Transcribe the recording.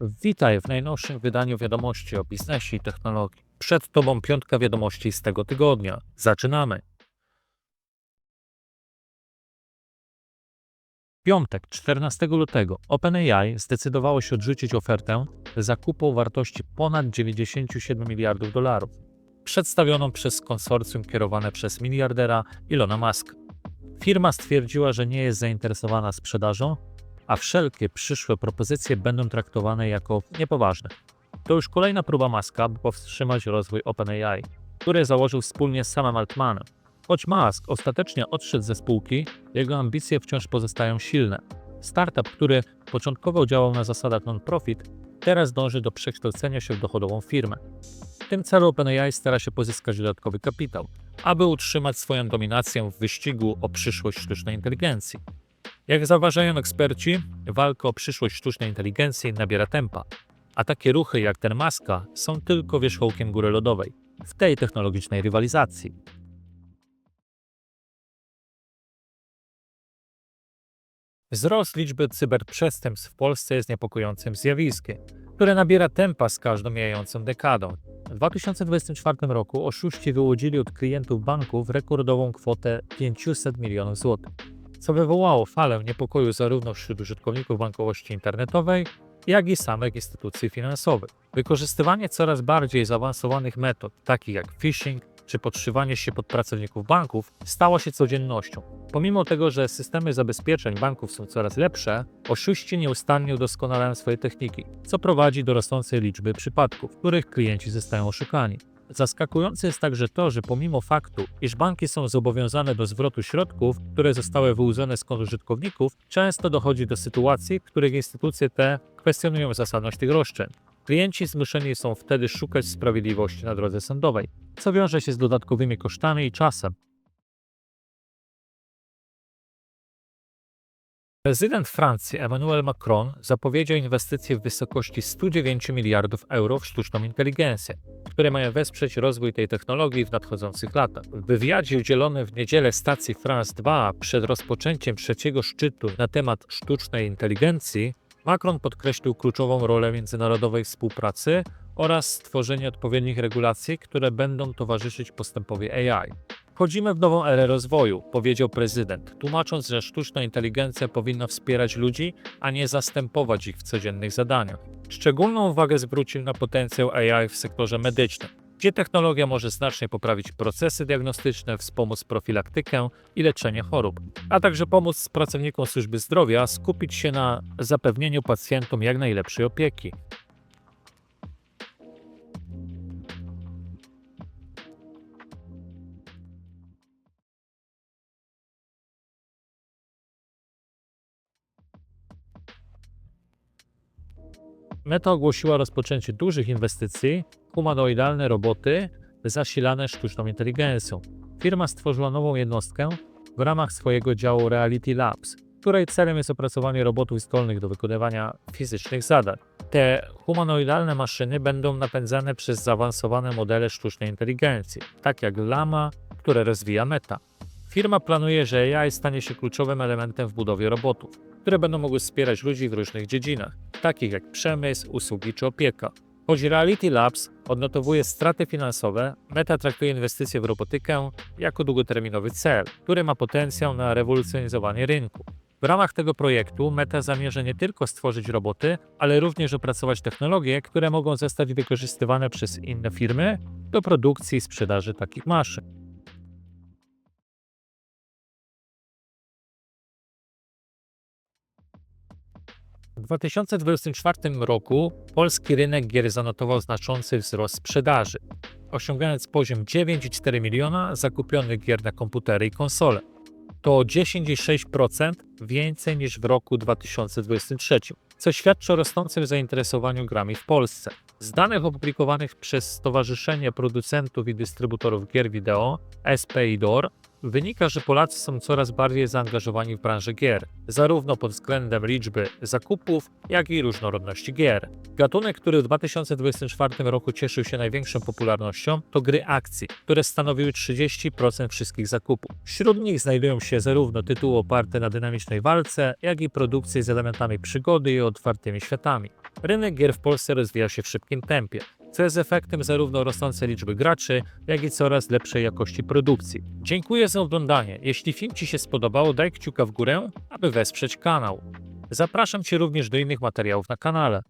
Witaj w najnowszym wydaniu wiadomości o biznesie i technologii. Przed Tobą piątka wiadomości z tego tygodnia. Zaczynamy. Piątek, 14 lutego, OpenAI zdecydowało się odrzucić ofertę zakupu o wartości ponad 97 miliardów dolarów, przedstawioną przez konsorcjum kierowane przez miliardera Ilona Muska. Firma stwierdziła, że nie jest zainteresowana sprzedażą, a wszelkie przyszłe propozycje będą traktowane jako niepoważne. To już kolejna próba Muska, by powstrzymać rozwój OpenAI, który założył wspólnie z samym Altmanem. Choć Musk ostatecznie odszedł ze spółki, jego ambicje wciąż pozostają silne. Startup, który początkowo działał na zasadach non-profit, teraz dąży do przekształcenia się w dochodową firmę. W tym celu OpenAI stara się pozyskać dodatkowy kapitał, aby utrzymać swoją dominację w wyścigu o przyszłość sztucznej inteligencji. Jak zauważają eksperci, walka o przyszłość sztucznej inteligencji nabiera tempa, a takie ruchy jak ten Maska są tylko wierzchołkiem góry lodowej w tej technologicznej rywalizacji. Wzrost liczby cyberprzestępstw w Polsce jest niepokojącym zjawiskiem, które nabiera tempa z każdą mijającą dekadą. W 2024 roku oszuści wyłudzili od klientów banków rekordową kwotę 500 milionów złotych, co wywołało falę niepokoju zarówno wśród użytkowników bankowości internetowej, jak i samych instytucji finansowych. Wykorzystywanie coraz bardziej zaawansowanych metod, takich jak phishing czy podszywanie się pod pracowników banków, stało się codziennością. Pomimo tego, że systemy zabezpieczeń banków są coraz lepsze, oszuści nieustannie udoskonalają swoje techniki, co prowadzi do rosnącej liczby przypadków, w których klienci zostają oszukani. Zaskakujące jest także to, że pomimo faktu, iż banki są zobowiązane do zwrotu środków, które zostały wyłudzone z kont użytkowników, często dochodzi do sytuacji, w których instytucje te kwestionują zasadność tych roszczeń. Klienci zmuszeni są wtedy szukać sprawiedliwości na drodze sądowej, co wiąże się z dodatkowymi kosztami i czasem. Prezydent Francji Emmanuel Macron zapowiedział inwestycje w wysokości 109 miliardów euro w sztuczną inteligencję, które mają wesprzeć rozwój tej technologii w nadchodzących latach. W wywiadzie udzielonym w niedzielę stacji France 2 przed rozpoczęciem trzeciego szczytu na temat sztucznej inteligencji, Macron podkreślił kluczową rolę międzynarodowej współpracy oraz stworzenie odpowiednich regulacji, które będą towarzyszyć postępowi AI. Wchodzimy w nową erę rozwoju, powiedział prezydent, tłumacząc, że sztuczna inteligencja powinna wspierać ludzi, a nie zastępować ich w codziennych zadaniach. Szczególną uwagę zwrócił na potencjał AI w sektorze medycznym, gdzie technologia może znacznie poprawić procesy diagnostyczne, wspomóc profilaktykę i leczenie chorób, a także pomóc pracownikom służby zdrowia skupić się na zapewnieniu pacjentom jak najlepszej opieki. Meta ogłosiła rozpoczęcie dużych inwestycji w humanoidalne roboty zasilane sztuczną inteligencją. Firma stworzyła nową jednostkę w ramach swojego działu Reality Labs, której celem jest opracowanie robotów zdolnych do wykonywania fizycznych zadań. Te humanoidalne maszyny będą napędzane przez zaawansowane modele sztucznej inteligencji, tak jak Lama, które rozwija Meta. Firma planuje, że AI stanie się kluczowym elementem w budowie robotów, które będą mogły wspierać ludzi w różnych dziedzinach, takich jak przemysł, usługi czy opieka. Choć Reality Labs odnotowuje straty finansowe, Meta traktuje inwestycje w robotykę jako długoterminowy cel, który ma potencjał na rewolucjonizowanie rynku. W ramach tego projektu Meta zamierza nie tylko stworzyć roboty, ale również opracować technologie, które mogą zostać wykorzystywane przez inne firmy do produkcji i sprzedaży takich maszyn. 2024 roku polski rynek gier zanotował znaczący wzrost sprzedaży, osiągając poziom 9,4 miliona zakupionych gier na komputery i konsole. To o 10,6% więcej niż w roku 2023, co świadczy o rosnącym zainteresowaniu grami w Polsce. Z danych opublikowanych przez Stowarzyszenie Producentów i Dystrybutorów Gier Wideo SPIDOR wynika, że Polacy są coraz bardziej zaangażowani w branżę gier, zarówno pod względem liczby zakupów, jak i różnorodności gier. Gatunek, który w 2024 roku cieszył się największą popularnością, to gry akcji, które stanowiły 30% wszystkich zakupów. Wśród nich znajdują się zarówno tytuły oparte na dynamicznej walce, jak i produkcje z elementami przygody i otwartymi światami. rynek gier w Polsce rozwija się w szybkim tempie, co jest efektem zarówno rosnącej liczby graczy, jak i coraz lepszej jakości produkcji. Dziękuję za oglądanie. Jeśli film Ci się spodobał, daj kciuka w górę, aby wesprzeć kanał. Zapraszam Cię również do innych materiałów na kanale.